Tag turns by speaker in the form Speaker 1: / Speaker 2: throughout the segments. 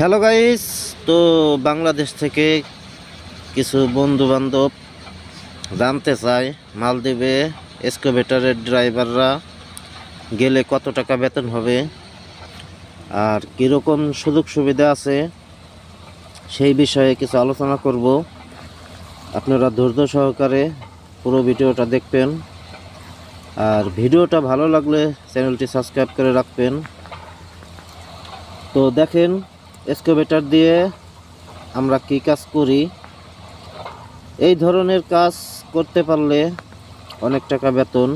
Speaker 1: Hello guys তো বাংলাদেশ থেকে কিছু বন্ধু বান্ধব জানতে চায়, মালদ্বীপে এসকোভেটারের ড্রাইভাররা গেলে কত টাকা বেতন হবে আর কীরকম সুযোগ সুবিধা আছে সেই বিষয়ে কিছু আলোচনা করব। আপনারা ধৈর্য সহকারে পুরো ভিডিওটা দেখবেন। আর ভিডিওটা ভালো লাগলে চ্যানেলটি সাবস্ক্রাইব করে রাখবেন। তো দেখেন এসকোভেটার দিয়ে আমরা কি কাজ করি? এই ধরনের কাজ করতে পারলে অনেক টাকা বেতন,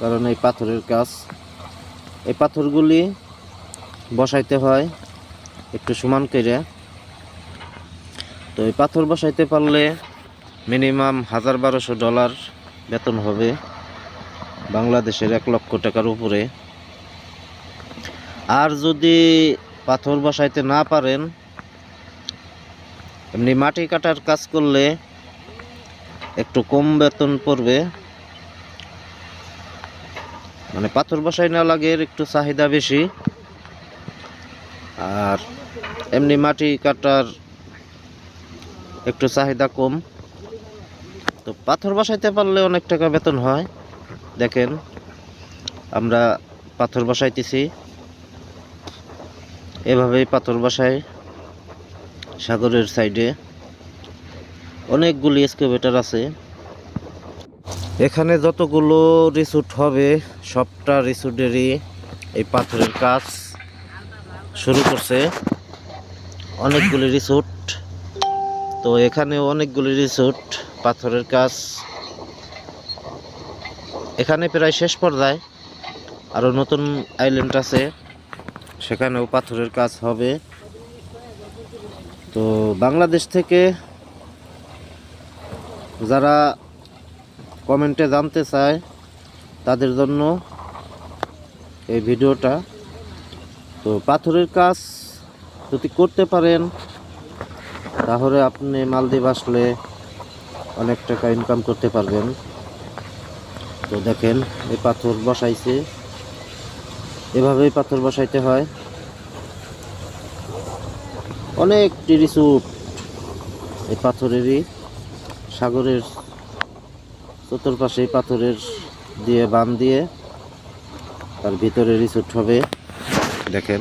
Speaker 1: কারণ এই পাথরের কাজ। এই পাথরগুলি বসাইতে হয় একটু সমান করে। তো এই পাথর বসাইতে পারলে মিনিমাম হাজার বারোশো ডলার বেতন হবে বাংলাদেশের এক লক্ষ টাকার উপরে। আর যদি পাথর বসাইতে না পারেন, এমনি মাটি কাটার কাজ করলে একটু কম বেতন পড়বে। মানে পাথর বসাই না লাগে একটু চাহিদা বেশি। আর এমনি মাটি কাটার একটু চাহিদা কম। তো পাথর বসাইতে পারলে অনেক টাকা বেতন হয়। দেখেন, আমরা পাথর বসাইতেছি। এভাবেই পাথর বাসায়, সাগরের সাইডে। অনেকগুলি এক্সকেভেটার আছে। এখানে যতগুলো রিসুট হবে, সবটা রিসুটেরই এই পাথরের কাজ শুরু করছে। অনেকগুলি রিসুট তো এখানে অনেকগুলি রিসুট পাথরের কাজ। এখানে প্রায় শেষ পর্যায়ে। আরও নতুন আইল্যান্ড আছে। সেখানেও পাথরের কাজ হবে। তো বাংলাদেশ থেকে যারা কমেন্টে জানতে চায়, তাদের জন্য এই ভিডিওটা। তো পাথরের কাজ যদি করতে পারেন, তাহলে আপনি মালদ্বীপ আসলে অনেক টাকা ইনকাম করতে পারবেন। তো দেখেন, এই পাথর বসাইছে। এভাবেই পাথর বসাইতে হয়। অনেক টিরিসুট এই পাথরেরই, সাগরের চতুর্পাশে পাথরের দিয়ে বান দিয়ে তার ভিতরে রিসুট হবে। দেখেন।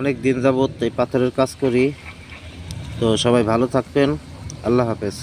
Speaker 1: অনেক দিন যাবত এই পাথরের কাজ করি। তো সবাই ভালো থাকবেন। আল্লাহ হাফেজ।